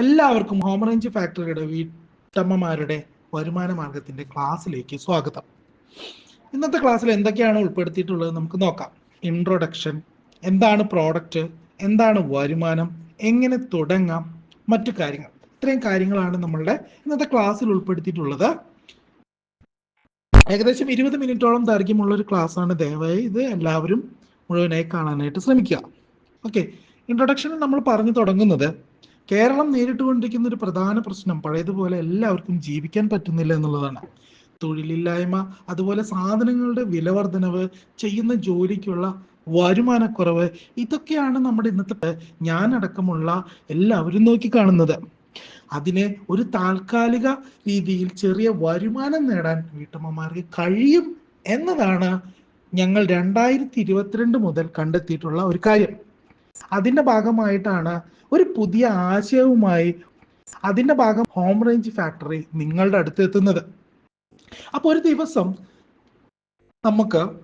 എല്ലാവർക്കും home range ഫാക്ടറിയുടെ വീട്ടമ്മമാരുടെ വരുമാന മാർഗത്തിന്റെ ക്ലാസ്സിലേക്ക് സ്വാഗതം. ഇന്നത്തെ ക്ലാസ്സിൽ എന്തൊക്കെയാണ് ഉൾപ്പെടുത്തിയിട്ടുള്ളത് നമുക്ക് നോക്കാം. ഇൻട്രൊഡക്ഷൻ എന്താണ് പ്രോഡക്റ്റ് എന്താണ് വരുമാനം എങ്ങനെ തുടങ്ങാം മറ്റു കാര്യങ്ങൾ. ഇത്രയും കാര്യങ്ങളാണ് നമ്മളുടെ ഇന്നത്തെ ക്ലാസ്സിൽ ഉൾപ്പെടുത്തിയിട്ടുള്ളത്. ഏകദേശം ഇരുപത് മിനിറ്റോളം ദൈർഘ്യമുള്ള ഒരു ക്ലാസ് ആണ് ദയവായി ഇത് എല്ലാവരും മുഴുവനായി കാണാനായിട്ട് ശ്രമിക്കുക. ഓക്കെ ഇൻട്രൊഡക്ഷനിൽ നമ്മൾ പറഞ്ഞു തുടങ്ങുന്നത് കേരളം നേരിട്ടുകൊണ്ടിരിക്കുന്ന ഒരു പ്രധാന പ്രശ്നം പഴയതുപോലെ എല്ലാവർക്കും ജീവിക്കാൻ പറ്റുന്നില്ല എന്നുള്ളതാണ്. തൊഴിലില്ലായ്മ അതുപോലെ സാധനങ്ങളുടെ വിലവർധനവ് ചെയ്യുന്ന ജോലിക്കുള്ള വരുമാനക്കുറവ് ഇതൊക്കെയാണ് നമ്മുടെ ഇന്നത്തെ ഞാനടക്കമുള്ള എല്ലാവരും നോക്കിക്കാണുന്നത്. അതിനെ ഒരു താൽക്കാലിക രീതിയിൽ ചെറിയ വരുമാനം നേടാൻ വീട്ടമ്മമാർക്ക് കഴിയും എന്നതാണ് ഞങ്ങൾ രണ്ടായിരത്തി ഇരുപത്തിരണ്ട് മുതൽ കണ്ടെത്തിയിട്ടുള്ള ഒരു കാര്യം. അതിന്റെ ഭാഗമായിട്ടാണ് ഒരു പുതിയ ആശയവുമായി അതിന്റെ ഭാഗം ഹോം റേഞ്ച് ഫാക്ടറി നിങ്ങളുടെ അടുത്ത് എത്തുന്നത്. അപ്പൊ ഒരു ദിവസം നമുക്ക്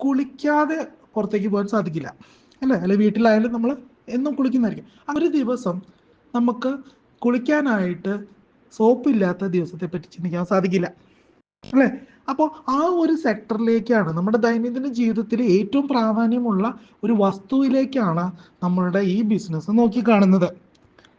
കുളിക്കാതെ പുറത്തേക്ക് പോകാൻ സാധിക്കില്ല. അല്ലേ? അല്ലെ? വീട്ടിലായാലും നമ്മൾ എന്നും കുളിക്കുന്നതായിരിക്കും. ഒരു ദിവസം നമുക്ക് കുളിക്കാനായിട്ട് സോപ്പില്ലാത്ത ദിവസത്തെ പറ്റി ചിന്തിക്കാൻ സാധിക്കില്ല. അല്ലേ? അപ്പോൾ ആ ഒരു സെക്ടറിലേക്കാണ് നമ്മുടെ ദൈനംദിന ജീവിതത്തിൽ ഏറ്റവും പ്രാധാന്യമുള്ള ഒരു വസ്തുവിലേക്കാണ് നമ്മളുടെ ഈ ബിസിനസ് നോക്കിക്കാണുന്നത്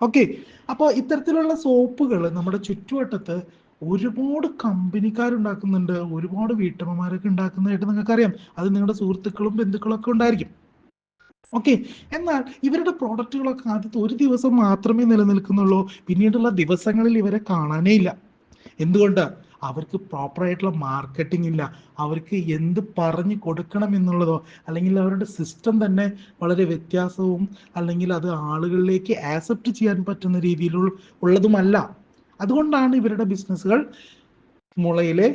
ഓക്കെ അപ്പോൾ ഇത്തരത്തിലുള്ള സോപ്പുകൾ നമ്മുടെ ചുറ്റുവട്ടത്ത് ഒരുപാട് കമ്പനിക്കാരുണ്ടാക്കുന്നുണ്ട്. ഒരുപാട് വീട്ടമ്മമാരൊക്കെ ഉണ്ടാക്കുന്നതായിട്ട് നിങ്ങൾക്ക് അറിയാം അത് നിങ്ങളുടെ സുഹൃത്തുക്കളും ബന്ധുക്കളും ഒക്കെ ഉണ്ടായിരിക്കും. ഓക്കെ എന്നാൽ ഇവരുടെ പ്രോഡക്റ്റുകളൊക്കെ ആദ്യത്തെ ഒരു ദിവസം മാത്രമേ നിലനിൽക്കുന്നുള്ളൂ. പിന്നീടുള്ള ദിവസങ്ങളിൽ ഇവരെ കാണാനേ ഇല്ല. എന്തുകൊണ്ട്? അവർക്ക് പ്രോപ്പർ ആയിട്ടുള്ള മാർക്കറ്റിംഗ് ഇല്ല. അവർക്ക് എന്ത് പറഞ്ഞു കൊടുക്കണം എന്നുള്ളതോ അല്ലെങ്കിൽ അവരുടെ സിസ്റ്റം തന്നെ വളരെ വ്യത്യാസവും അല്ലെങ്കിൽ അത് ആളുകളിലേക്ക് ആക്സെപ്റ്റ് ചെയ്യാൻ പറ്റുന്ന രീതിയിലുള്ള ഉള്ളതുമല്ല. അതുകൊണ്ടാണ് ഇവരുടെ ബിസിനസ്സുകൾ മുളയിലെ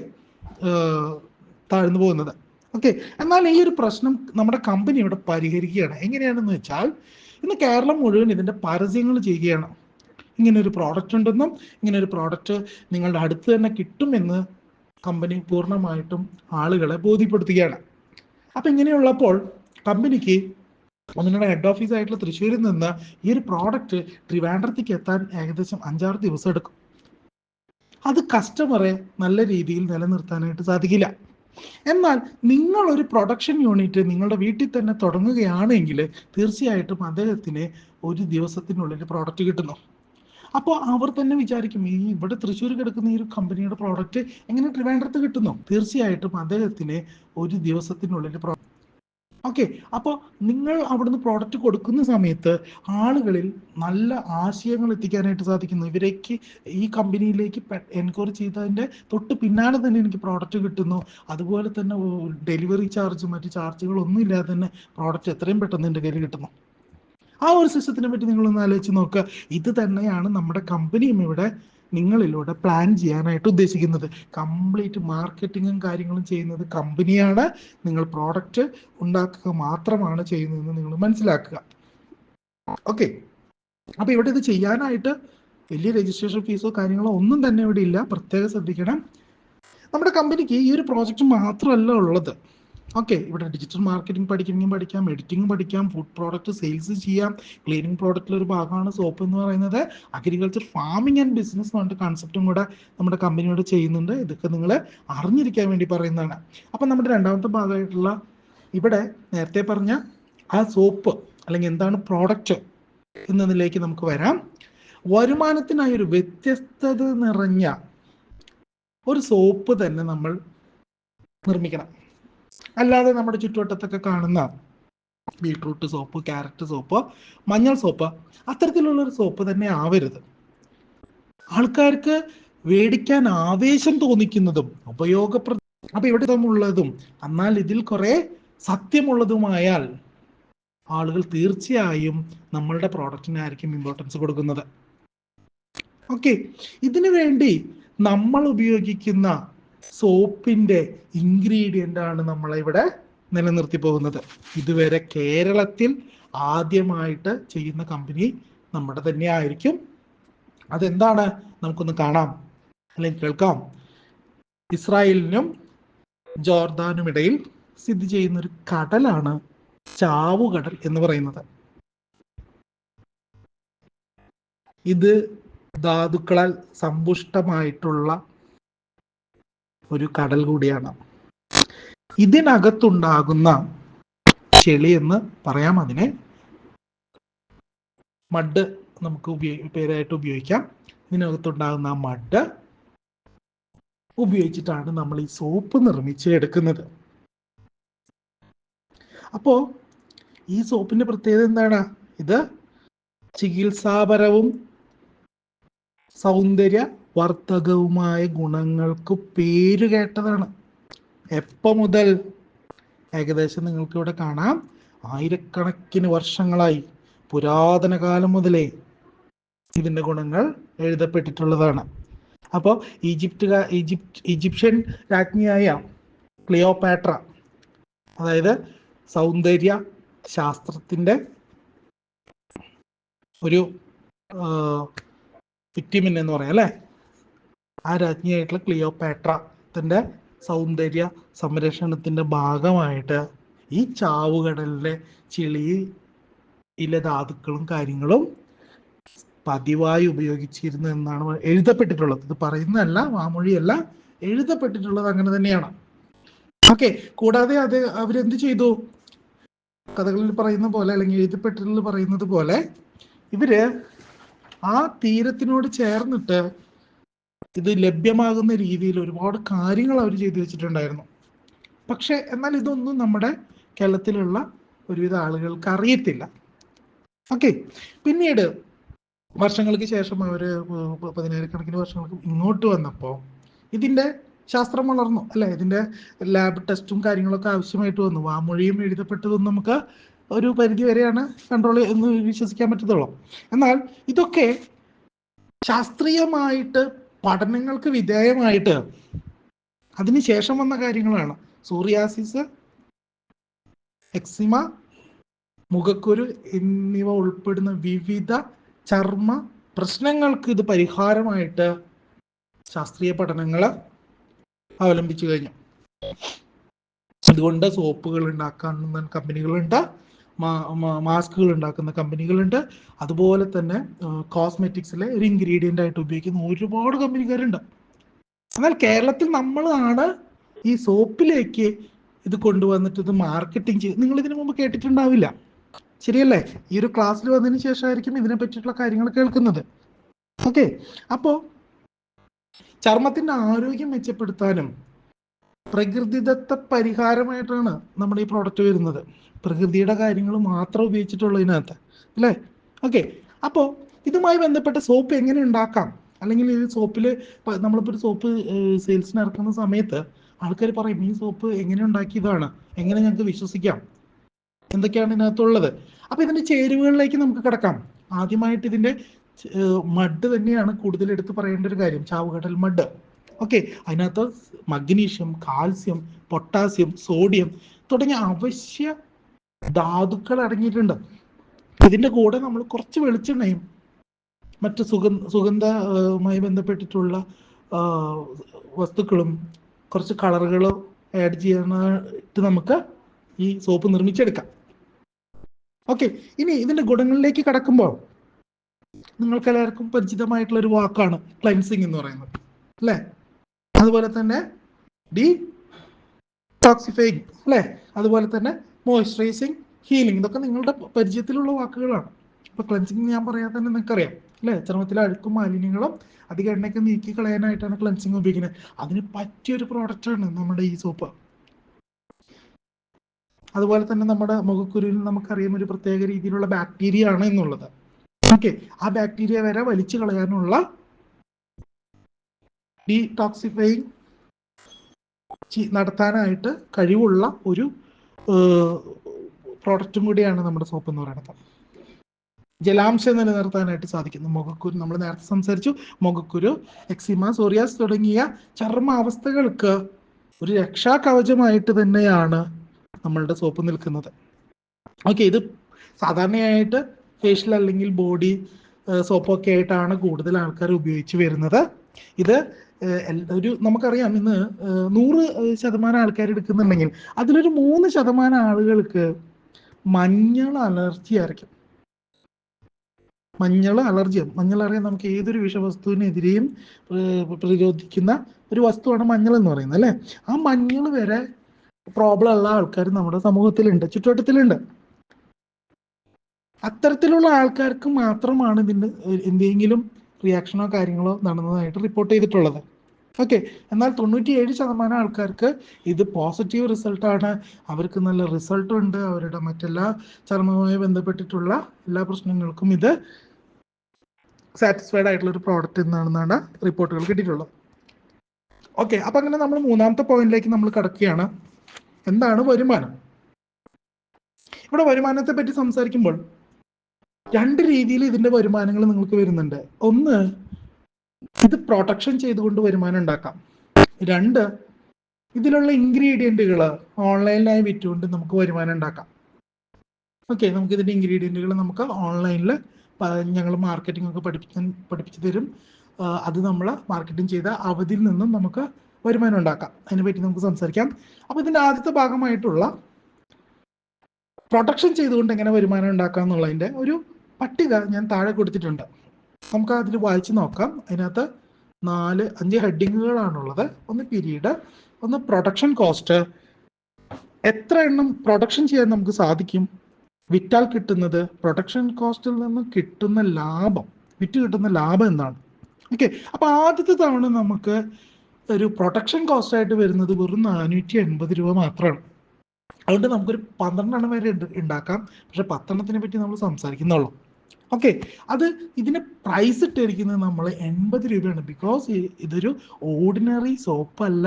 താഴ്ന്നു പോകുന്നത്. ഓക്കെ എന്നാൽ ഈ ഒരു പ്രശ്നം നമ്മുടെ കമ്പനി ഇവിടെ പരിഹരിക്കുകയാണ്. എങ്ങനെയാണെന്ന് വെച്ചാൽ ഇന്ന് കേരളം മുഴുവൻ ഇതിന്റെ പരസ്യങ്ങൾ ചെയ്യുകയാണ്. ഇങ്ങനെ ഒരു പ്രോഡക്റ്റ് ഉണ്ടെന്നും ഇങ്ങനെ ഒരു പ്രോഡക്റ്റ് നിങ്ങളുടെ അടുത്ത് തന്നെ കിട്ടുമെന്ന് കമ്പനി പൂർണമായിട്ടും ആളുകളെ ബോധ്യപ്പെടുത്തുകയാണ്. അപ്പൊ ഇങ്ങനെയുള്ളപ്പോൾ കമ്പനിക്ക് ഒന്നിനുള്ള ഹെഡ് ഓഫീസ് ആയിട്ടുള്ള തൃശ്ശൂരിൽ നിന്ന് ഈ ഒരു പ്രോഡക്റ്റ് ട്രിവാൻഡ്രത്തേക്ക് എത്താൻ ഏകദേശം അഞ്ചാറ് ദിവസം എടുക്കും. അത് കസ്റ്റമറെ നല്ല രീതിയിൽ നിലനിർത്താനായിട്ട് സാധിക്കില്ല. എന്നാൽ നിങ്ങൾ ഒരു പ്രൊഡക്ഷൻ യൂണിറ്റ് നിങ്ങളുടെ വീട്ടിൽ തന്നെ തുടങ്ങുകയാണെങ്കിൽ തീർച്ചയായിട്ടും അദ്ദേഹത്തിന് ഒരു ദിവസത്തിനുള്ളിൽ പ്രോഡക്റ്റ് കിട്ടുന്നു. അപ്പോൾ അവർ തന്നെ വിചാരിക്കും ഈ ഇവിടെ തൃശ്ശൂർ കിടക്കുന്ന ഈ ഒരു കമ്പനിയുടെ പ്രോഡക്റ്റ് എങ്ങനെ ട്രിവാൻഡ്രത്ത് കിട്ടുന്നു? തീർച്ചയായിട്ടും അദ്ദേഹത്തിന് ഒരു ദിവസത്തിനുള്ളിൽ ഓക്കെ അപ്പോൾ നിങ്ങൾ അവിടുന്ന് പ്രോഡക്റ്റ് കൊടുക്കുന്ന സമയത്ത് ആളുകളിൽ നല്ല ആശയങ്ങൾ എത്തിക്കാനായിട്ട് സാധിക്കുന്നു. ഇവരേക്ക് ഈ കമ്പനിയിലേക്ക് എൻക്വയറി ചെയ്തതിന്റെ തൊട്ട് പിന്നാലെ തന്നെ എനിക്ക് പ്രോഡക്റ്റ് കിട്ടുന്നു. അതുപോലെ തന്നെ ഡെലിവറി ചാർജ് മറ്റ് ചാർജുകളൊന്നും ഇല്ലാതെ തന്നെ പ്രോഡക്റ്റ് എത്രയും പെട്ടെന്ന് എന്റെ കയ്യിൽ കിട്ടുന്നു. ആ ഒരു സിസ്റ്റത്തിനെ പറ്റി നിങ്ങളൊന്ന് ആലോചിച്ച് നോക്കുക ഇത് തന്നെയാണ് നമ്മുടെ കമ്പനിയും ഇവിടെ നിങ്ങളിലൂടെ പ്ലാൻ ചെയ്യാനായിട്ട് ഉദ്ദേശിക്കുന്നത്. കംപ്ലീറ്റ് മാർക്കറ്റിങ്ങും കാര്യങ്ങളും ചെയ്യുന്നത് കമ്പനിയാണ് നിങ്ങൾ പ്രോഡക്റ്റ് ഉണ്ടാക്കുക മാത്രമാണ് ചെയ്യുന്നതെന്ന് നിങ്ങൾ മനസ്സിലാക്കുക. ഓക്കെ അപ്പൊ ഇവിടെ ഇത് ചെയ്യാനായിട്ട് വലിയ രജിസ്ട്രേഷൻ ഫീസോ കാര്യങ്ങളോ ഒന്നും തന്നെ ഇവിടെ ഇല്ല. പ്രത്യേകം ശ്രദ്ധിക്കണം. നമ്മുടെ കമ്പനിക്ക് ഈ ഒരു പ്രോജക്റ്റ് മാത്രമല്ല ഉള്ളത്. ഓക്കെ ഇവിടെ ഡിജിറ്റൽ മാർക്കറ്റിംഗ് പഠിക്കണമെങ്കിൽ പഠിക്കാം എഡിറ്റിംഗ് പഠിക്കാം ഫുഡ് പ്രോഡക്റ്റ് സെയിൽസ് ചെയ്യാം. ക്ലീനിങ് പ്രോഡക്റ്റിൽ ഒരു ഭാഗമാണ് സോപ്പ് എന്ന് പറയുന്നത്. അഗ്രികൾച്ചർ ഫാമിംഗ് ആൻഡ് ബിസിനസ് പറഞ്ഞിട്ട് കൺസെപ്റ്റും കൂടെ നമ്മുടെ കമ്പനിയോട് ചെയ്യുന്നുണ്ട്. ഇതൊക്കെ നിങ്ങൾ അറിഞ്ഞിരിക്കാൻ വേണ്ടി പറയുന്നതാണ്. അപ്പം നമ്മുടെ രണ്ടാമത്തെ ഭാഗമായിട്ടുള്ള ഇവിടെ നേരത്തെ പറഞ്ഞ ആ സോപ്പ് അല്ലെങ്കിൽ എന്താണ് പ്രോഡക്റ്റ് എന്നതിലേക്ക് നമുക്ക് വരാം. വരുമാനത്തിനായി ഒരു വ്യത്യസ്തത നിറഞ്ഞ ഒരു സോപ്പ് തന്നെ നമ്മൾ നിർമ്മിക്കണം. അല്ലാതെ നമ്മുടെ ചുറ്റുവട്ടത്തൊക്കെ കാണുന്ന ബീട്രൂട്ട് സോപ്പ് ക്യാരറ്റ് സോപ്പ് മഞ്ഞൾ സോപ്പ് അത്തരത്തിലുള്ള ഒരു സോപ്പ് തന്നെ ആവരുത്. ആൾക്കാർക്ക് മേടിക്കാൻ ആവേശം തോന്നിക്കുന്നതും ഉപയോഗപ്രദ അപ്പൊ ഇവിടെ തമ്മിലുള്ളതും എന്നാൽ ഇതിൽ കുറെ സത്യമുള്ളതുമായാൽ ആളുകൾ തീർച്ചയായും നമ്മളുടെ പ്രോഡക്റ്റിനായിരിക്കും ഇമ്പോർട്ടൻസ് കൊടുക്കുന്നത്. ഓക്കെ ഇതിനു വേണ്ടി നമ്മൾ ഉപയോഗിക്കുന്ന സോപ്പിന്റെ ഇൻഗ്രീഡിയന്റ് ആണ് നമ്മളിവിടെ നിലനിർത്തി പോകുന്നത്. ഇതുവരെ കേരളത്തിൽ ആദ്യമായിട്ട് ചെയ്യുന്ന കമ്പനി നമ്മുടെ തന്നെ ആയിരിക്കും. അതെന്താണ്? നമുക്കൊന്ന് കാണാം. അല്ലെങ്കിൽ കേൾക്കാം. ഇസ്രായേലിനും ജോർദാനും ഇടയിൽ സ്ഥിതി ചെയ്യുന്ന ഒരു കടലാണ് ചാവുകടൽ എന്ന് പറയുന്നത്. ഇത് ധാതുക്കളാൽ സമ്പുഷ്ടമായിട്ടുള്ള ഒരു കടൽ കൂടിയാണ്. ഇതിനകത്തുണ്ടാകുന്ന ചെളി എന്ന് പറയാം അതിനെ. മഡ് നമുക്ക് ഉപയോഗി പേരായിട്ട് ഉപയോഗിക്കാം. ഇതിനകത്തുണ്ടാകുന്ന മഡ് ഉപയോഗിച്ചിട്ടാണ് നമ്മൾ ഈ സോപ്പ് നിർമ്മിച്ച് എടുക്കുന്നത്. അപ്പോ ഈ സോപ്പിന്റെ പ്രത്യേകത എന്താണ്? ഇത് ചികിത്സാപരവും സൗന്ദര്യ വർത്തകവുമായ ഗുണങ്ങൾക്ക് പേര് കേട്ടതാണ്. എപ്പ മുതൽ? ഏകദേശം നിങ്ങൾക്ക് ഇവിടെ കാണാം. ആയിരക്കണക്കിന് വർഷങ്ങളായി പുരാതന കാലം മുതലേ ഇതിന്റെ ഗുണങ്ങൾ എഴുതപ്പെട്ടിട്ടുള്ളതാണ്. അപ്പോൾ ഈജിപ്ത് ഈജിപ്റ്റ് ഈജിപ്ഷ്യൻ രാജ്ഞിയായ ക്ലിയോപാട്ര അതായത് സൗന്ദര്യ ശാസ്ത്രത്തിന്റെ ഒരു വിറ്റിമിൻ എന്ന് പറയാം അല്ലേ? ആ രാജ്ഞിയായിട്ടുള്ള ക്ലിയോപാട്ര തന്റെ സൗന്ദര്യ സംരക്ഷണത്തിന്റെ ഭാഗമായിട്ട് ഈ ചാവുകടലിലെ ചെളിയിലെ ധാതുക്കളും കാര്യങ്ങളും പതിവായി ഉപയോഗിച്ചിരുന്നു എന്നാണ് എഴുതപ്പെട്ടിട്ടുള്ളത്. ഇത് പറയുന്നതല്ല വാമൊഴിയല്ല എഴുതപ്പെട്ടിട്ടുള്ളത് അങ്ങനെ തന്നെയാണ്. ഓക്കെ കൂടാതെ അത് അവരെന്ത് ചെയ്തു? കഥകളിൽ പറയുന്ന പോലെ അല്ലെങ്കിൽ എഴുതപ്പെട്ടിട്ടുള്ള പറയുന്നത് പോലെ ഇവർ ആ തീരത്തിനോട് ചേർന്നിട്ട് ഇത് ലഭ്യമാകുന്ന രീതിയിൽ ഒരുപാട് കാര്യങ്ങൾ അവർ ചെയ്തു വെച്ചിട്ടുണ്ടായിരുന്നു. പക്ഷെ എന്നാൽ ഇതൊന്നും നമ്മുടെ കേരളത്തിലുള്ള ഒരുവിധ ആളുകൾക്ക് അറിയത്തില്ല. ഓക്കെ പിന്നീട് വർഷങ്ങൾക്ക് ശേഷം അവർ പതിനായിരക്കണക്കിന് വർഷങ്ങൾക്ക് ഇങ്ങോട്ട് വന്നപ്പോൾ ഇതിന്റെ ശാസ്ത്രം വളർന്നു. അല്ലെ? ഇതിന്റെ ലാബ് ടെസ്റ്റും കാര്യങ്ങളൊക്കെ ആവശ്യമായിട്ട് വന്നു. വാമൊഴിയും എഴുതപ്പെട്ടതും നമുക്ക് ഒരു പരിധി വരെയാണ് കൺട്രോൾ എന്ന് വിശ്വസിക്കാൻ പറ്റത്തുള്ളൂ. എന്നാൽ ഇതൊക്കെ ശാസ്ത്രീയമായിട്ട് പഠനങ്ങൾക്ക് വിധേയമായിട്ട് അതിനുശേഷം വന്ന കാര്യങ്ങളാണ്. സൂറിയാസിസ് എക്സിമ മുഖക്കുരു എന്നിവ ഉൾപ്പെടുന്ന വിവിധ ചർമ്മ പ്രശ്നങ്ങൾക്ക് ഇത് പരിഹാരമായിട്ട് ശാസ്ത്രീയ പഠനങ്ങൾ അവലംബിച്ചു കഴിഞ്ഞു. അതുകൊണ്ട് സോപ്പുകൾ ഉണ്ടാക്കാൻ കമ്പനികളുണ്ട് മാസ്കുകൾ ഉണ്ടാക്കുന്ന കമ്പനികളുണ്ട്. അതുപോലെ തന്നെ കോസ്മെറ്റിക്സിലെ ഒരു ഇൻഗ്രീഡിയന്റ് ആയിട്ട് ഉപയോഗിക്കുന്ന ഒരുപാട് കമ്പനിക്കാരുണ്ട്. എന്നാൽ കേരളത്തിൽ നമ്മളാണ് ഈ സോപ്പിലേക്ക് ഇത് കൊണ്ടുവന്നിട്ട് ഇത് മാർക്കറ്റിംഗ് ചെയ്ത് നിങ്ങൾ ഇതിനു മുമ്പ് കേട്ടിട്ടുണ്ടാവില്ല. ശരിയല്ലേ? ഈ ഒരു ക്ലാസ്സിൽ വന്നതിന് ശേഷമായിരിക്കും ഇതിനെ പറ്റിയിട്ടുള്ള കാര്യങ്ങൾ കേൾക്കുന്നത്. ഓക്കെ അപ്പോ ചർമ്മത്തിന്റെ ആരോഗ്യം മെച്ചപ്പെടുത്താനും പ്രകൃതിദത്ത പരിഹാരമായിട്ടാണ് നമ്മുടെ ഈ പ്രോഡക്റ്റ് വരുന്നത്. പ്രകൃതിയുടെ കാര്യങ്ങൾ മാത്രം ഉപയോഗിച്ചിട്ടുള്ള ഇതിനകത്ത്. അല്ലേ? ഓക്കെ അപ്പോൾ ഇതുമായി ബന്ധപ്പെട്ട സോപ്പ് എങ്ങനെ ഉണ്ടാക്കാം? അല്ലെങ്കിൽ ഈ സോപ്പിൽ നമ്മളിപ്പോൾ ഒരു സോപ്പ് സെയിൽസിന് ഇറക്കുന്ന സമയത്ത് ആൾക്കാർ പറയും ഈ സോപ്പ് എങ്ങനെ ഉണ്ടാക്കിയതാണ്? എങ്ങനെ ഞങ്ങൾക്ക് വിശ്വസിക്കാം? എന്തൊക്കെയാണ് ഇതിനകത്തുള്ളത്? അപ്പോൾ ഇതിന്റെ ചേരുവകളിലേക്ക് നമുക്ക് കിടക്കാം. ആദ്യമായിട്ട് ഇതിന്റെ മഡ് തന്നെയാണ് കൂടുതൽ എടുത്ത് പറയേണ്ട ഒരു കാര്യം. ചാവുകടൽ മഡ്. ഓക്കെ അതിനകത്ത് മഗ്നീഷ്യം കാൽസ്യം പൊട്ടാസ്യം സോഡിയം തുടങ്ങിയ അവശ്യ ധാതുക്കൾ അടങ്ങിയിട്ടുണ്ട്. ഇതിന്റെ കൂടെ നമ്മൾ കുറച്ച് വെളിച്ചെണ്ണയും മറ്റ് സുഗന്ധ സുഗന്ധമായി ബന്ധപ്പെട്ടിട്ടുള്ള വസ്തുക്കളും കുറച്ച് കളറുകളും ആഡ് ചെയ്യാനായിട്ട് നമുക്ക് ഈ സോപ്പ് നിർമ്മിച്ചെടുക്കാം. ഓക്കെ ഇനി ഇതിന്റെ ഗുണങ്ങളിലേക്ക് കടക്കുമ്പോൾ നിങ്ങൾക്ക് എല്ലാവർക്കും പരിചിതമായിട്ടുള്ള ഒരു വാക്കാണ് ക്ലൻസിങ് എന്ന് പറയുന്നത്. അല്ലേ? അതുപോലെ തന്നെ ഡി ടോക്സിഫൈങ് അല്ലേ? അതുപോലെ തന്നെ മോയ്സ്ചറൈസിങ് ഹീലിംഗ് ഇതൊക്കെ നിങ്ങളുടെ പരിചയത്തിലുള്ള വാക്കുകളാണ്. ഇപ്പൊ ക്ലൻസിങ് ഞാൻ പറയാതെ തന്നെ നിങ്ങൾക്ക് അറിയാം അല്ലെ? ചർമ്മത്തിലെ അഴുക്കും മാലിന്യങ്ങളും അധികം എണ്ണയൊക്കെ നീക്കി കളയാനായിട്ടാണ് ക്ലൻസിങ് ഉപയോഗിക്കുന്നത്. അതിന് പറ്റിയൊരു പ്രോഡക്റ്റാണ് നമ്മുടെ ഈ സോപ്പ്. അതുപോലെ തന്നെ നമ്മുടെ മുഖക്കുരുവിൽ നമുക്കറിയാം ഒരു പ്രത്യേക രീതിയിലുള്ള ബാക്ടീരിയ ആണ് എന്നുള്ളത്. ഓക്കെ ആ ബാക്ടീരിയ വരെ വലിച്ചു കളയാനുള്ള ഡീടോക്സിഫൈങ് നടത്താനായിട്ട് കഴിവുള്ള ഒരു പ്രോഡക്റ്റും കൂടിയാണ് നമ്മുടെ സോപ്പ് എന്ന് പറയുന്നത്. ജലാംശം നിലനിർത്താനായിട്ട് സാധിക്കുന്നു. മുഖക്കുരു നമ്മൾ നേരത്തെ സംസാരിച്ചു. മുഖക്കുരു എക്സിമ സോറിയാസ് തുടങ്ങിയ ചർമ്മ അവസ്ഥകൾക്ക് ഒരു രക്ഷാ കവചമായിട്ട് തന്നെയാണ് നമ്മളുടെ സോപ്പ് നിൽക്കുന്നത്. ഓക്കെ ഇത് സാധാരണയായിട്ട് ഫേഷ്യൽ അല്ലെങ്കിൽ ബോഡി സോപ്പൊക്കെ ആയിട്ടാണ് കൂടുതൽ ആൾക്കാർ ഉപയോഗിച്ച് വരുന്നത്. ഇത് ഒരു നമുക്കറിയാം ഇന്ന് നൂറ് ശതമാനം ആൾക്കാർ എടുക്കുന്നുണ്ടെങ്കിൽ അതിലൊരു മൂന്ന് ശതമാനം ആളുകൾക്ക് മഞ്ഞൾ അലർജി ആയിരിക്കും. മഞ്ഞൾ അലർജി. മഞ്ഞൾ അറിയാൻ നമുക്ക് ഏതൊരു വിഷവസ്തുവിനെതിരെയും പ്രതിരോധിക്കുന്ന ഒരു വസ്തുവാണ് മഞ്ഞൾ എന്ന് പറയുന്നത് അല്ലേ? ആ മഞ്ഞൾ വരെ പ്രോബ്ലം ഉള്ള ആൾക്കാർ നമ്മുടെ സമൂഹത്തിലുണ്ട് ചുറ്റുവട്ടത്തിലുണ്ട്. അത്തരത്തിലുള്ള ആൾക്കാർക്ക് മാത്രമാണ് ഇതിന്റെ എന്തെങ്കിലും റിയാക്ഷനോ കാര്യങ്ങളോ നടന്നതായിട്ട് റിപ്പോർട്ട് ചെയ്തിട്ടുള്ളത്. ഓക്കെ എന്നാൽ തൊണ്ണൂറ്റിയേഴ് ശതമാനം ആൾക്കാർക്ക് ഇത് പോസിറ്റീവ് റിസൾട്ടാണ് അവർക്ക് നല്ല റിസൾട്ട് ഉണ്ട്. അവരുടെ മറ്റെല്ലാ ചർമ്മവുമായി ബന്ധപ്പെട്ടിട്ടുള്ള എല്ലാ പ്രശ്നങ്ങൾക്കും ഇത് സാറ്റിസ്ഫൈഡ് ആയിട്ടുള്ള ഒരു പ്രോഡക്റ്റ് എന്നാണെന്നാണ് റിപ്പോർട്ടുകൾ കിട്ടിയിട്ടുള്ളത്. ഓക്കെ അപ്പൊ അങ്ങനെ നമ്മൾ മൂന്നാമത്തെ പോയിന്റിലേക്ക് നമ്മൾ കടക്കുകയാണ്. എന്താണ് വരുമാനം? ഇവിടെ വരുമാനത്തെ പറ്റി സംസാരിക്കുമ്പോൾ രണ്ട് രീതിയിൽ ഇതിന്റെ വരുമാനങ്ങൾ നിങ്ങൾക്ക് വരുന്നുണ്ട്. ഒന്ന് ഇത് പ്രൊട്ടക്ഷൻ ചെയ്തുകൊണ്ട് വരുമാനം ഉണ്ടാക്കാം. രണ്ട് ഇതിലുള്ള ഇൻഗ്രീഡിയന്റുകൾ ഓൺലൈനിലായി വിറ്റുകൊണ്ട് നമുക്ക് വരുമാനം ഉണ്ടാക്കാം. ഓക്കെ നമുക്ക് ഇതിന്റെ ഇൻഗ്രീഡിയന്റുകൾ നമുക്ക് ഓൺലൈനിൽ ഞങ്ങൾ മാർക്കറ്റിംഗ് ഒക്കെ പഠിപ്പിക്കാൻ പഠിപ്പിച്ചു തരും. അത് നമ്മൾ മാർക്കറ്റിംഗ് ചെയ്ത അവധിയിൽ നിന്നും നമുക്ക് വരുമാനം ഉണ്ടാക്കാം. അതിനെ പറ്റി നമുക്ക് സംസാരിക്കാം. അപ്പോൾ ഇതിന്റെ ആദ്യത്തെ ഭാഗമായിട്ടുള്ള പ്രൊട്ടക്ഷൻ ചെയ്തുകൊണ്ട് എങ്ങനെ വരുമാനം ഉണ്ടാക്കാം എന്നുള്ളതിന്റെ ഒരു പട്ടിക ഞാൻ താഴെ കൊടുത്തിട്ടുണ്ട്. നമുക്ക് അതിൽ വായിച്ച് നോക്കാം. അതിനകത്ത് നാല് അഞ്ച് ഹെഡിങ്ങുകളാണുള്ളത്. ഒന്ന് പിരീഡ് ഒന്ന് പ്രൊഡക്ഷൻ കോസ്റ്റ്. എത്ര എണ്ണം പ്രൊഡക്ഷൻ ചെയ്യാൻ നമുക്ക് സാധിക്കും? വിറ്റാൽ കിട്ടുന്നത് പ്രൊഡക്ഷൻ കോസ്റ്റിൽ നിന്ന് കിട്ടുന്ന ലാഭം വിറ്റ് കിട്ടുന്ന ലാഭം എന്താണ് ഓക്കെ അപ്പൊ ആദ്യത്തെ തവണ നമുക്ക് ഒരു പ്രൊഡക്ഷൻ കോസ്റ്റ് ആയിട്ട് വരുന്നത് വെറും നാനൂറ്റി എൺപത് രൂപ മാത്രമാണ്. അതുകൊണ്ട് നമുക്കൊരു പന്ത്രണ്ടെണ്ണം വരെ ഉണ്ട് ഉണ്ടാക്കാം പക്ഷെ പത്തെണ്ണത്തിനെ പറ്റി നമ്മൾ സംസാരിക്കുന്നുള്ളൂ. ഓക്കെ അത് ഇതിന് പ്രൈസ് ഇട്ടിരിക്കുന്നത് നമ്മൾ എൺപത് രൂപയാണ്. ബിക്കോസ് ഇതൊരു ഓർഡിനറി സോപ്പ് അല്ല.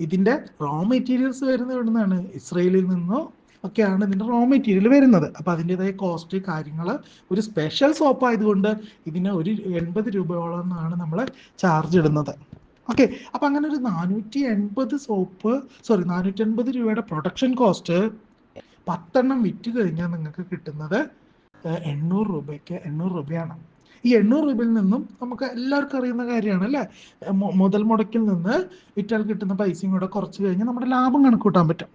ഇതിന്റെ റോ മെറ്റീരിയൽസ് വരുന്നത് ഇവിടെ നിന്നാണ് ഇസ്രയേലിൽ നിന്നോ ഒക്കെയാണ് ഇതിന്റെ റോ മെറ്റീരിയൽ വരുന്നത്. അപ്പോൾ അതിന്റെതായ കോസ്റ്റ് കാര്യങ്ങൾ ഒരു സ്പെഷ്യൽ സോപ്പ് ആയതുകൊണ്ട് ഇതിന് ഒരു എൺപത് രൂപയോളം എന്നാണ് നമ്മൾ ചാർജ് ഇടുന്നത്. ഓക്കെ അപ്പം അങ്ങനെ ഒരു നാനൂറ്റി എൺപത് സോപ്പ് സോറി നാനൂറ്റി എൺപത് രൂപയുടെ പ്രൊഡക്ഷൻ കോസ്റ്റ് പത്തെണ്ണം വിറ്റ് കഴിഞ്ഞാൽ നിങ്ങൾക്ക് കിട്ടുന്നത് എണ്ണൂറ് രൂപയ്ക്ക് എണ്ണൂറ് രൂപയാണ്. ഈ എണ്ണൂറ് രൂപയിൽ നിന്നും നമുക്ക് എല്ലാവർക്കും അറിയുന്ന കാര്യമാണ് അല്ലേ? മുതൽ മുടക്കിൽ നിന്ന് വിറ്റാൽ കിട്ടുന്ന പൈസയും കൂടെ കുറച്ച് കഴിഞ്ഞാൽ നമ്മുടെ ലാഭം കണക്കൂട്ടാൻ പറ്റും.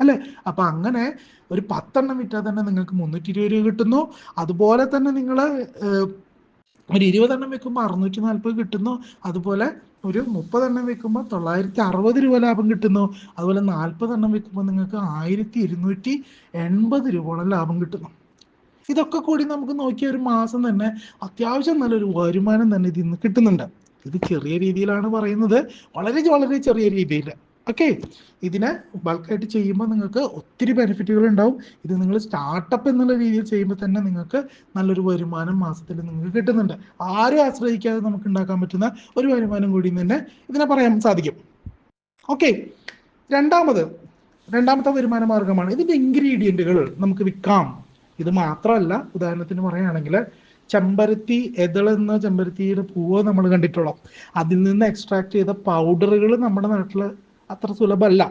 അല്ലേ? അപ്പൊ അങ്ങനെ ഒരു പത്തെണ്ണം വിറ്റാൽ തന്നെ നിങ്ങൾക്ക് മുന്നൂറ്റി ഇരുപത് രൂപ കിട്ടുന്നു. അതുപോലെ തന്നെ നിങ്ങൾ ഒരു ഇരുപതെണ്ണം വെക്കുമ്പോൾ അറുന്നൂറ്റി നാൽപ്പത് കിട്ടുന്നു. അതുപോലെ ഒരു മുപ്പതെണ്ണം വെക്കുമ്പോൾ തൊള്ളായിരത്തി അറുപത് രൂപ ലാഭം കിട്ടുന്നു. അതുപോലെ നാൽപ്പതെണ്ണം വെക്കുമ്പോൾ നിങ്ങൾക്ക് ആയിരത്തി ഇരുന്നൂറ്റി എൺപത് രൂപയോളം ലാഭം കിട്ടുന്നു. ഇതൊക്കെ കൂടി നമുക്ക് നോക്കിയ ഒരു മാസം തന്നെ അത്യാവശ്യം നല്ലൊരു വരുമാനം തന്നെ ഇതിൽ നിന്ന് കിട്ടുന്നുണ്ട്. ഇത് ചെറിയ രീതിയിലാണ് പറയുന്നത്. വളരെ വളരെ ചെറിയ രീതിയിൽ. ഓക്കെ ഇതിനെ ബൾക്കായിട്ട് ചെയ്യുമ്പോൾ നിങ്ങൾക്ക് ഒത്തിരി ബെനിഫിറ്റുകൾ ഉണ്ടാവും. ഇത് നിങ്ങൾ സ്റ്റാർട്ടപ്പ് എന്നുള്ള രീതിയിൽ ചെയ്യുമ്പോൾ തന്നെ നിങ്ങൾക്ക് നല്ലൊരു വരുമാനം മാസത്തിൽ നിങ്ങൾക്ക് കിട്ടുന്നുണ്ട്. ആരും ആശ്രയിക്കാതെ നമുക്ക് ഉണ്ടാക്കാൻ പറ്റുന്ന ഒരു വരുമാനം കൂടി തന്നെ ഇതിനെ പറയാൻ സാധിക്കും. ഓക്കെ രണ്ടാമത് രണ്ടാമത്തെ വരുമാന മാർഗമാണ് ഇതിന്റെ ഇൻഗ്രീഡിയന്റുകൾ നമുക്ക് വിൽക്കാം. ഇത് മാത്രമല്ല ഉദാഹരണത്തിന് പറയുകയാണെങ്കിൽ ചെമ്പരത്തി എന്ന ചെമ്പരത്തിയുടെ പൂവ് നമ്മൾ കണ്ടിട്ടുള്ളൂ. അതിൽ നിന്ന് എക്സ്ട്രാക്ട് ചെയ്ത പൗഡറുകൾ നമ്മുടെ നാട്ടിൽ അത്ര സുലഭമല്ല.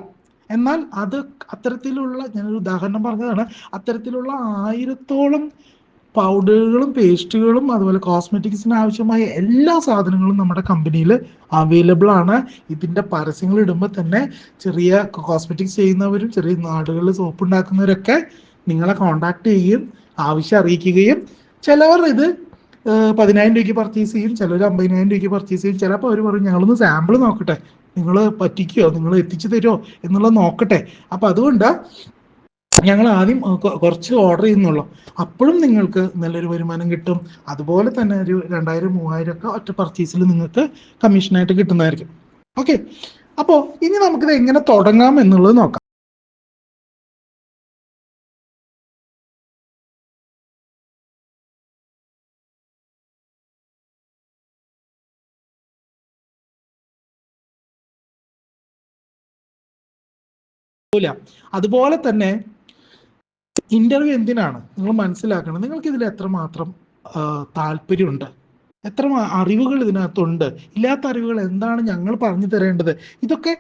എന്നാൽ അത് അത്തരത്തിലുള്ള ഞാനൊരു ഉദാഹരണം പറഞ്ഞതാണ് അത്തരത്തിലുള്ള ആയിരത്തോളം പൗഡറുകളും പേസ്റ്റുകളും അതുപോലെ കോസ്മെറ്റിക്സിന് ആവശ്യമായ എല്ലാ സാധനങ്ങളും നമ്മുടെ കമ്പനിയിൽ അവൈലബിൾ ആണ്. ഇതിന്റെ പരസ്യങ്ങൾ ഇടുമ്പോൾ തന്നെ ചെറിയ കോസ്മെറ്റിക്സ് ചെയ്യുന്നവരും ചെറിയ നാടുകളിൽ സോപ്പ് ഉണ്ടാക്കുന്നവരൊക്കെ നിങ്ങളെ കോണ്ടാക്ട് ചെയ്യുകയും ആവശ്യം അറിയിക്കുകയും ചിലവർ ഇത് പതിനായിരം രൂപയ്ക്ക് പർച്ചേസ് ചെയ്യും ചിലർ അമ്പതിനായിരം രൂപയ്ക്ക് പർച്ചേസ് ചെയ്യും. ചിലപ്പോൾ അവർ പറയും ഞങ്ങളൊന്ന് സാമ്പിൾ നോക്കട്ടെ. നിങ്ങൾ പറ്റിക്കോ? നിങ്ങൾ എത്തിച്ചു തരുമോ എന്നുള്ളത് നോക്കട്ടെ. അപ്പം അതുകൊണ്ട് ഞങ്ങൾ ആദ്യം കുറച്ച് ഓർഡർ ചെയ്യുന്നുള്ളൂ. അപ്പോഴും നിങ്ങൾക്ക് നല്ലൊരു വരുമാനം കിട്ടും. അതുപോലെ തന്നെ ഒരു രണ്ടായിരം മൂവായിരം ഒക്കെ ഒറ്റ പർച്ചേസിൽ നിങ്ങൾക്ക് കമ്മീഷനായിട്ട് കിട്ടുന്നതായിരിക്കും. ഓക്കെ അപ്പോൾ ഇനി നമുക്കിത് എങ്ങനെ തുടങ്ങാം എന്നുള്ളത് നോക്കാം. ഇല്ല അതുപോലെ തന്നെ ഇന്റർവ്യൂ എന്തിനാണ്? നിങ്ങൾ മനസ്സിലാക്കണം. നിങ്ങൾക്ക് ഇതിൽ എത്രമാത്രം താല്പര്യമുണ്ട്. എത്ര അറിവുകൾ ഇതിനകത്തുണ്ട്. ഇല്ലാത്ത അറിവുകൾ എന്താണ് ഞങ്ങൾ പറഞ്ഞു തരേണ്ടത്? ഇതൊക്കെ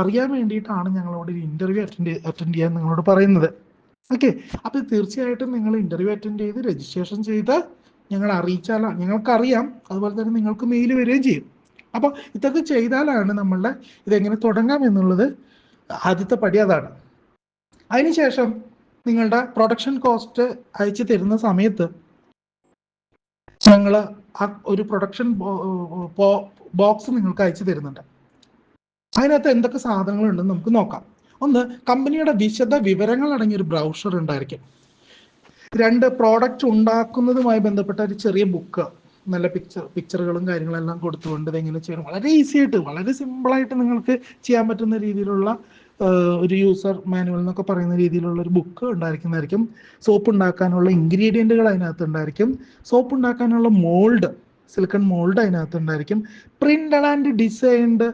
അറിയാൻ വേണ്ടിയിട്ടാണ് ഞങ്ങളോട് ഒരു ഇന്റർവ്യൂ അറ്റൻഡ് അറ്റൻഡ് ചെയ്യാൻ നിങ്ങളോട് പറയുന്നത്. ഓക്കെ അപ്പൊ തീർച്ചയായിട്ടും നിങ്ങൾ ഇന്റർവ്യൂ അറ്റൻഡ് ചെയ്ത് രജിസ്ട്രേഷൻ ചെയ്ത് ഞങ്ങൾ അറിയിച്ചാലാണ് ഞങ്ങൾക്കറിയാം. അതുപോലെ തന്നെ നിങ്ങൾക്ക് മെയിൽ വരികയും ചെയ്യും. അപ്പോൾ ഇതൊക്കെ ചെയ്താലാണ് നമ്മളുടെ ഇതെങ്ങനെ തുടങ്ങാം എന്നുള്ളത് ആദ്യത്തെ പടി അതാണ്. അതിനുശേഷം നിങ്ങളുടെ പ്രൊഡക്ഷൻ കോസ്റ്റ് അയച്ചു തരുന്ന സമയത്ത് ഞങ്ങൾ ആ ഒരു പ്രൊഡക്ഷൻ ബോക്സ് നിങ്ങൾക്ക് അയച്ചു തരുന്നുണ്ട്. അതിനകത്ത് എന്തൊക്കെ സാധനങ്ങളുണ്ടെന്ന് നമുക്ക് നോക്കാം. ഒന്ന് കമ്പനിയുടെ വിശദ വിവരങ്ങൾ അടങ്ങിയ ഒരു ബ്രൗഷർ ഉണ്ടായിരിക്കും. രണ്ട് പ്രോഡക്റ്റ് ഉണ്ടാക്കുന്നതുമായി ബന്ധപ്പെട്ട ഒരു ചെറിയ ബുക്ക് നല്ല പിക്ചർ പിക്ചറുകളും കാര്യങ്ങളെല്ലാം കൊടുത്തുകൊണ്ട് ഇതെങ്ങനെ ചെയ്യണം? വളരെ ഈസി ആയിട്ട് വളരെ സിമ്പിളായിട്ട് നിങ്ങൾക്ക് ചെയ്യാൻ പറ്റുന്ന രീതിയിലുള്ള ഒരു യൂസർ മാനുവൽ എന്നൊക്കെ പറയുന്ന രീതിയിലുള്ള ഒരു ബുക്ക് ഉണ്ടായിരിക്കുന്നതായിരിക്കും. സോപ്പ് ഉണ്ടാക്കാനുള്ള ഇൻഗ്രീഡിയന്റുകൾ അതിനകത്ത് ഉണ്ടായിരിക്കും. സോപ്പ് ഉണ്ടാക്കാനുള്ള മോൾഡ് സിലിക്കൺ മോൾഡ് അതിനകത്ത് ഉണ്ടായിരിക്കും. പ്രിന്റഡ് ആൻഡ് ഡിസൈൻഡ്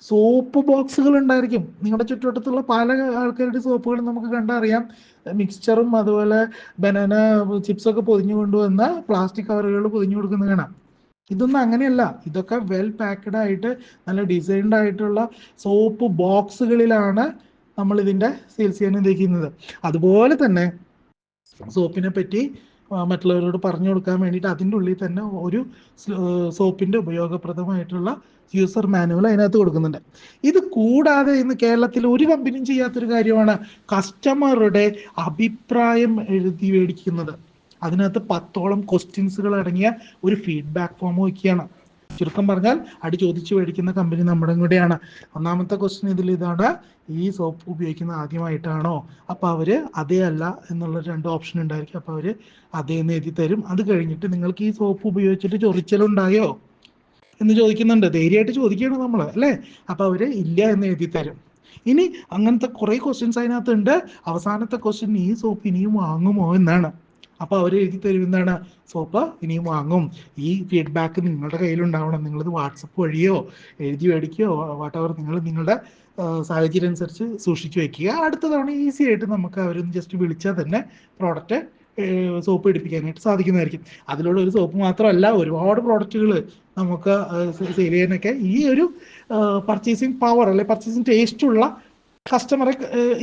സോപ്പ് ബോക്സുകൾ ഉണ്ടായിരിക്കും. നിങ്ങളുടെ ചുറ്റുവട്ടത്തുള്ള പല ആൾക്കാരുടെ സോപ്പുകൾ നമുക്ക് കണ്ടറിയാം. മിക്സ്ചറും അതുപോലെ ബനാന ചിപ്സൊക്കെ പൊതിഞ്ഞു കൊണ്ടുവന്ന പ്ലാസ്റ്റിക് കവറുകൾ പൊതിഞ്ഞു കൊടുക്കുന്നത് കാണാം. ഇതൊന്നും അങ്ങനെയല്ല. ഇതൊക്കെ വെൽ പാക്ക്ഡ് ആയിട്ട് നല്ല ഡിസൈൻഡ് ആയിട്ടുള്ള സോപ്പ് ബോക്സുകളിലാണ് നമ്മൾ ഇതിന്റെ സെയിൽസ് ചെയ്യാൻ ഉദ്ദേശിക്കുന്നത്. അതുപോലെ തന്നെ സോപ്പിനെ പറ്റി മറ്റുള്ളവരോട് പറഞ്ഞു കൊടുക്കാൻ വേണ്ടിയിട്ട് അതിന്റെ ഉള്ളിൽ തന്നെ ഒരു സോപ്പിന്റെ ഉപയോഗപ്രദമായിട്ടുള്ള യൂസർ മാനുവൽ അതിനകത്ത് കൊടുക്കുന്നുണ്ട്. ഇത് കൂടാതെ ഇന്ന് കേരളത്തിൽ ഒരു കമ്പനിയും ചെയ്യാത്തൊരു കാര്യമാണ് കസ്റ്റമറുടെ അഭിപ്രായം എഴുതി മേടിക്കുന്നത്. അതിനകത്ത് പത്തോളം ക്വസ്റ്റ്യൻസുകൾ അടങ്ങിയ ഒരു ഫീഡ്ബാക്ക് ഫോം വയ്ക്കുകയാണ്. ചുരുക്കം പറഞ്ഞാൽ അടി ചോദിച്ചു മേടിക്കുന്ന കമ്പനി നമ്മുടെ കൂടെയാണ്. ഒന്നാമത്തെ ക്വസ്റ്റ്യൻ ഇതിൽ ഇതാണ് ഈ സോപ്പ് ഉപയോഗിക്കുന്ന ആദ്യമായിട്ടാണോ? അപ്പോൾ അവർ അതേ അല്ല എന്നുള്ള രണ്ട് ഓപ്ഷൻ ഉണ്ടായിരിക്കും. അപ്പോൾ അവർ അതേ എന്ന് എഴുതി തരും. അത് കഴിഞ്ഞിട്ട് നിങ്ങൾക്ക് ഈ സോപ്പ് ഉപയോഗിച്ചിട്ട് ചൊറിച്ചലുണ്ടായോ? എന്ന് ചോദിക്കുന്നുണ്ട്. ധൈര്യമായിട്ട് ചോദിക്കുകയാണ് നമ്മൾ അല്ലേ? അപ്പോൾ അവർ ഇല്ല എന്ന് എഴുതി തരും. ഇനി അങ്ങനത്തെ കുറെ ക്വസ്റ്റ്യൻസ് അതിനകത്തുണ്ട്. അവസാനത്തെ ക്വസ്റ്റ്യൻ ഈ സോപ്പ് ഇനിയും വാങ്ങുമോ എന്നാണ്. അപ്പൊ അവർ എഴുതി തരുന്നതാണ് സോപ്പ് ഇനിയും വാങ്ങും. ഈ ഫീഡ്ബാക്ക് നിങ്ങളുടെ കയ്യിലുണ്ടാവണം. നിങ്ങളിത് വാട്സപ്പ് വഴിയോ എഴുതി മേടിക്കുകയോ വാട്ടവർ നിങ്ങൾ നിങ്ങളുടെ സാഹചര്യം അനുസരിച്ച് സൂക്ഷിച്ചു വെക്കുക. അടുത്ത തവണ ഈസി ആയിട്ട് നമുക്ക് അവരൊന്ന് ജസ്റ്റ് വിളിച്ചാൽ തന്നെ പ്രോഡക്റ്റ് സോപ്പ് എടുപ്പിക്കാനായിട്ട് സാധിക്കുന്നതായിരിക്കും. അതിലൂടെ ഒരു സോപ്പ് മാത്രമല്ല ഒരുപാട് പ്രോഡക്റ്റുകൾ നമുക്ക് സെയിൽ ചെയ്യാനൊക്കെ ഈ ഒരു പർച്ചേസിങ് പവർ അല്ലെ പർച്ചേസിങ് ടേസ്റ്റ് ഉള്ള കസ്റ്റമറെ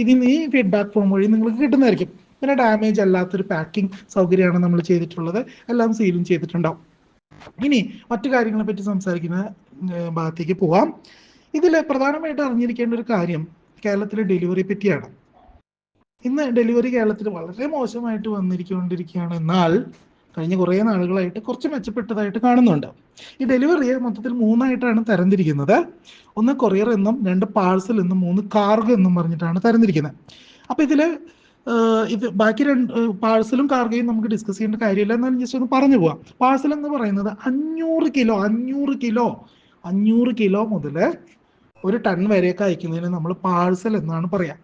ഇതിൽ നിന്ന് ഈ ഫീഡ്ബാക്ക് ഫോം വഴി നിങ്ങൾക്ക് കിട്ടുന്നതായിരിക്കും. പിന്നെ ഡാമേജ് അല്ലാത്തൊരു പാക്കിംഗ് സൗകര്യമാണ് നമ്മൾ ചെയ്തിട്ടുള്ളത്. എല്ലാം സീലും ചെയ്തിട്ടുണ്ടാവും. ഇനി മറ്റു കാര്യങ്ങളെ പറ്റി സംസാരിക്കുന്ന ഭാഗത്തേക്ക് പോവാം. ഇതിൽ പ്രധാനമായിട്ട് അറിഞ്ഞിരിക്കേണ്ട ഒരു കാര്യം കേരളത്തിലെ ഡെലിവറി പറ്റിയാണ് ഇന്ന് ഡെലിവറി കേരളത്തിൽ വളരെ മോശമായിട്ട് വന്നിരിക്കൊണ്ടിരിക്കുകയാണ്. എന്നാൽ കഴിഞ്ഞ കുറേ നാളുകളായിട്ട് കുറച്ച് മെച്ചപ്പെട്ടതായിട്ട് കാണുന്നുണ്ട്. ഈ ഡെലിവറിയെ മൊത്തത്തിൽ മൂന്നായിട്ടാണ് തരംതിരിക്കുന്നത്. ഒന്ന് കൊറിയർ എന്നും രണ്ട് പാഴ്സൽ എന്നും മൂന്ന് കാർഗോ എന്നും പറഞ്ഞിട്ടാണ് തരംതിരിക്കുന്നത്. അപ്പൊ ഇതിൽ ഏഹ് ഇത് ബാക്കി രണ്ട് പാഴ്സലും കാർഗയും നമുക്ക് ഡിസ്കസ് ചെയ്യേണ്ട കാര്യമില്ല. എന്നാലും ജസ്റ്റ് ഒന്ന് പറഞ്ഞു പോവാം. പാഴ്സൽ എന്ന് പറയുന്നത് അഞ്ഞൂറ് കിലോ അഞ്ഞൂറ് കിലോ അഞ്ഞൂറ് കിലോ മുതൽ ഒരു ടൺ വരെയൊക്കെ അയക്കുന്നതിന് നമ്മൾ പാഴ്സൽ എന്നാണ് പറയാം.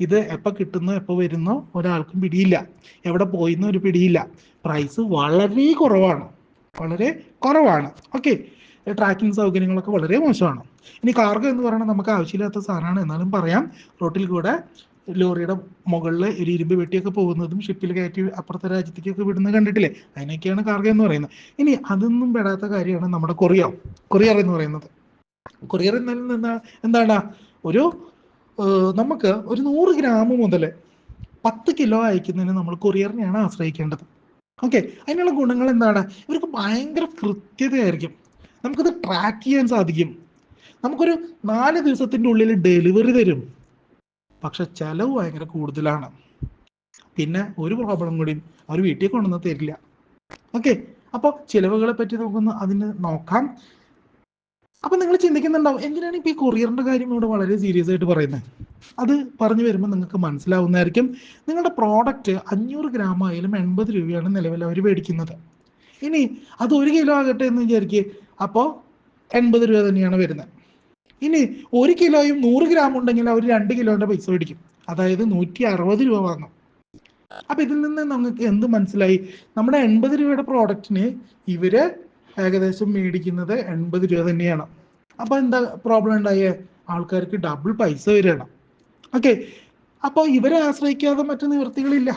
ഇത് എപ്പോൾ കിട്ടുന്നോ എപ്പോൾ വരുന്നോ ഒരാൾക്കും പിടിയില്ല. എവിടെ പോയിന്നോ ഒരു പിടിയില്ല. പ്രൈസ് വളരെ കുറവാണ്. വളരെ കുറവാണ്. ഓക്കെ ട്രാക്കിംഗ് സൗകര്യങ്ങളൊക്കെ വളരെ മോശമാണ്. ഇനി കാർഗോ എന്ന് പറയുന്നത് നമുക്ക് ആവശ്യമില്ലാത്ത സാധനമാണ്. എന്നാലും പറയാം. റോട്ടിൽ കൂടെ ലോറിയുടെ മുകളിൽ ഒരു ഇരുമ്പ് വെട്ടിയൊക്കെ പോകുന്നതും ഷിപ്പിൽ കയറ്റി അപ്പുറത്തെ രാജ്യത്തേക്കൊക്കെ വിടുന്നത് കണ്ടിട്ടില്ലേ? അതിനൊക്കെയാണ് കാർഗോ എന്ന് പറയുന്നത്. ഇനി അതൊന്നും പെടാത്ത കാര്യമാണ് നമ്മുടെ കൊറിയ. കൊറിയർ എന്ന് പറയുന്നത്. കൊറിയർ എന്നാലും എന്താ? എന്താണ്? ഒരു നമുക്ക് ഒരു നൂറ് ഗ്രാം മുതൽ പത്ത് കിലോ അയക്കുന്നതിന് നമ്മൾ കൊറിയറിനെയാണ് ആശ്രയിക്കേണ്ടത്. ഓക്കെ അതിനുള്ള ഗുണങ്ങൾ എന്താണ്? ഇവർക്ക് ഭയങ്കര കൃത്യതയായിരിക്കും. നമുക്കത് ട്രാക്ക് ചെയ്യാൻ സാധിക്കും. നമുക്കൊരു നാല് ദിവസത്തിന്റെ ഉള്ളിൽ ഡെലിവറി തരും. പക്ഷെ ചെലവ് ഭയങ്കര കൂടുതലാണ്. പിന്നെ ഒരു പ്രോബ്ലം കൂടി അവർ വീട്ടിൽ കൊണ്ടുവന്ന് തരില്ല. ഓക്കെ അപ്പോൾ ചിലവുകളെ പറ്റി നമുക്കൊന്ന് അതിന് നോക്കാം. അപ്പൊ നിങ്ങൾ ചിന്തിക്കുന്നുണ്ടാവും എന്തിനാണ് ഇപ്പൊ ഈ കൊറിയറിന്റെ കാര്യം ഇവിടെ വളരെ സീരിയസ് ആയിട്ട് പറയുന്നത്? അത് പറഞ്ഞു വരുമ്പോൾ നിങ്ങൾക്ക് മനസ്സിലാവുന്നതായിരിക്കും. നിങ്ങളുടെ പ്രോഡക്റ്റ് അഞ്ഞൂറ് ഗ്രാം ആയാലും എൺപത് രൂപയാണ് നിലവിൽ അവർ മേടിക്കുന്നത്. ഇനി അത് ഒരു കിലോ ആകട്ടെ എന്ന് വിചാരിക്കുക അപ്പോൾ എൺപത് രൂപ തന്നെയാണ് വരുന്നത്. ഇനി ഒരു കിലോയും നൂറ് ഗ്രാം ഉണ്ടെങ്കിൽ അവർ രണ്ട് കിലോന്റെ പൈസ മേടിക്കും. അതായത് നൂറ്റി അറുപത് രൂപ വാങ്ങും. അപ്പൊ ഇതിൽ നിന്ന് നമുക്ക് എന്ത് മനസ്സിലായി? നമ്മുടെ എൺപത് രൂപയുടെ പ്രോഡക്റ്റിന് ഇവർ ഏകദേശം മേടിക്കുന്നത് എൺപത് രൂപ തന്നെയാണ്. അപ്പൊ എന്താ പ്രോബ്ലം ഉണ്ടായേ? ആൾക്കാർക്ക് ഡബിൾ പൈസ വരികയാണ്. ഓക്കെ അപ്പോൾ ഇവരെ ആശ്രയിക്കാതെ മറ്റു നിവൃത്തികളില്ല.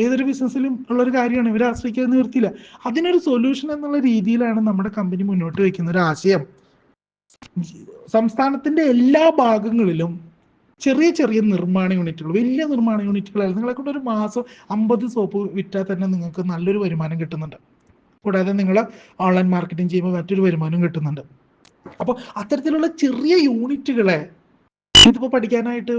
ഏതൊരു ബിസിനസ്സിലും ഉള്ള ഒരു കാര്യമാണ്. ഇവരെ ആശ്രയിക്കാതെ നിവൃത്തിയില്ല. അതിനൊരു സൊല്യൂഷൻ എന്നുള്ള രീതിയിലാണ് നമ്മുടെ കമ്പനി മുന്നോട്ട് വെക്കുന്ന ഒരു ആശയം. സംസ്ഥാനത്തിന്റെ എല്ലാ ഭാഗങ്ങളിലും ചെറിയ ചെറിയ നിർമ്മാണ യൂണിറ്റുകൾ വലിയ നിർമ്മാണ യൂണിറ്റുകളായി നിങ്ങളെ കൊണ്ട് ഒരു മാസം അമ്പത് സോപ്പ് വിറ്റാൽ തന്നെ നിങ്ങൾക്ക് നല്ലൊരു വരുമാനം കിട്ടുന്നുണ്ട്. കൂടാതെ നിങ്ങൾ ഓൺലൈൻ മാർക്കറ്റിംഗ് ചെയ്യുമ്പോൾ മറ്റൊരു വരുമാനം കിട്ടുന്നുണ്ട്. അപ്പോൾ അത്തരത്തിലുള്ള ചെറിയ യൂണിറ്റുകളെ ഇതിപ്പോൾ പഠിക്കാനായിട്ട്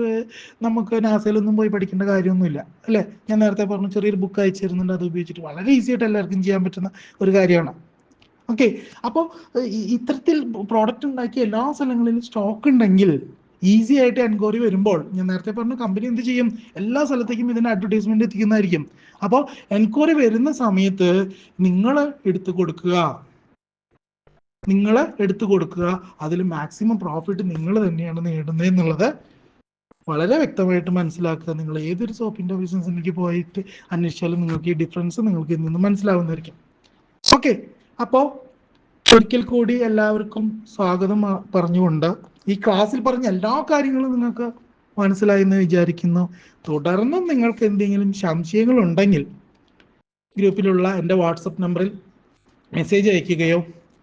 നമുക്ക് നാസയിലൊന്നും പോയി പഠിക്കേണ്ട കാര്യമൊന്നുമില്ല അല്ലേ? ഞാൻ നേരത്തെ പറഞ്ഞു ചെറിയൊരു ബുക്ക് അയച്ചു തരുന്നുണ്ട് അത് ഉപയോഗിച്ചിട്ട് വളരെ ഈസി ആയിട്ട് എല്ലാവർക്കും ചെയ്യാൻ പറ്റുന്ന ഒരു കാര്യമാണ്. ഓക്കെ അപ്പോൾ ഇത്തരത്തിൽ പ്രോഡക്റ്റ് ഉണ്ടാക്കിയ എല്ലാ സ്ഥലങ്ങളിലും സ്റ്റോക്ക് ഉണ്ടെങ്കിൽ ഈസി ആയിട്ട് എൻക്വയറി വരുമ്പോൾ ഞാൻ നേരത്തെ പറഞ്ഞു കമ്പനി എന്ത് ചെയ്യും? എല്ലാ സ്ഥലത്തേക്കും ഇതിന്റെ അഡ്വർടൈസ്മെന്റ് എത്തിക്കുന്നതായിരിക്കും. അപ്പോൾ എൻക്വയറി വരുന്ന സമയത്ത് നിങ്ങൾ എടുത്തു കൊടുക്കുക. നിങ്ങൾ എടുത്തു കൊടുക്കുക. അതിൽ മാക്സിമം പ്രോഫിറ്റ് നിങ്ങൾ തന്നെയാണ് നേടുന്നത് എന്നുള്ളത് വളരെ വ്യക്തമായിട്ട് മനസ്സിലാക്കുക. നിങ്ങൾ ഏതൊരു സോപ്പിന്റെ ബിസിനസ്സിലേക്ക് പോയിട്ട് അന്വേഷിച്ചാലും നിങ്ങൾക്ക് ഈ ഡിഫറൻസ് നിങ്ങൾക്ക് ഇതിൽ നിന്ന് മനസ്സിലാവുന്നതായിരിക്കും. ഓക്കെ അപ്പോൾ ഒരിക്കൽ കൂടി എല്ലാവർക്കും സ്വാഗതം പറഞ്ഞുകൊണ്ട് ഈ ക്ലാസ്സിൽ പറഞ്ഞ എല്ലാ കാര്യങ്ങളും നിങ്ങൾക്ക് മനസ്സിലായി എന്ന് വിചാരിക്കുന്നു. തുടർന്നും നിങ്ങൾക്ക് എന്തെങ്കിലും സംശയങ്ങൾ ഉണ്ടെങ്കിൽ ഗ്രൂപ്പിലുള്ള എന്റെ വാട്സപ്പ് നമ്പറിൽ മെസ്സേജ് അയക്കുകയോ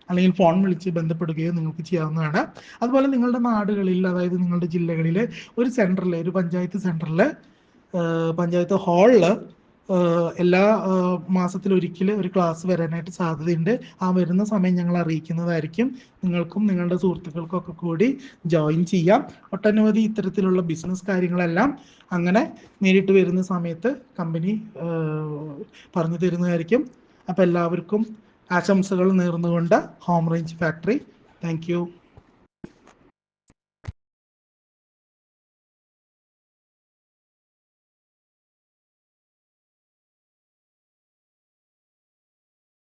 അല്ലെങ്കിൽ ഫോൺ വിളിച്ച് ബന്ധപ്പെടുകയോ നിങ്ങൾക്ക് ചെയ്യാവുന്നതാണ്. അതുപോലെ നിങ്ങളുടെ നാടുകളിൽ അതായത് നിങ്ങളുടെ ജില്ലകളിലെ ഒരു സെന്ററിൽ ഒരു പഞ്ചായത്ത് സെന്ററിൽ പഞ്ചായത്ത് ഹാളിൽ എല്ലാ മാസത്തിലൊരിക്കൽ ഒരു ക്ലാസ് വരാനായിട്ട് സാധ്യതയുണ്ട്. ആ വരുന്ന സമയം ഞങ്ങൾ അറിയിക്കുന്നതായിരിക്കും. നിങ്ങൾക്കും നിങ്ങളുടെ സുഹൃത്തുക്കൾക്കും ഒക്കെ കൂടി ജോയിൻ ചെയ്യാം. ഒട്ടനവധി ഇത്തരത്തിലുള്ള ബിസിനസ് കാര്യങ്ങളെല്ലാം അങ്ങനെ നേരിട്ട് വരുന്ന സമയത്ത് കമ്പനി പറഞ്ഞു തരുന്നതായിരിക്കും. അപ്പം എല്ലാവർക്കും ആശംസകൾ നേർന്നുകൊണ്ട് ഹോം റേഞ്ച് ഫാക്ടറി. താങ്ക്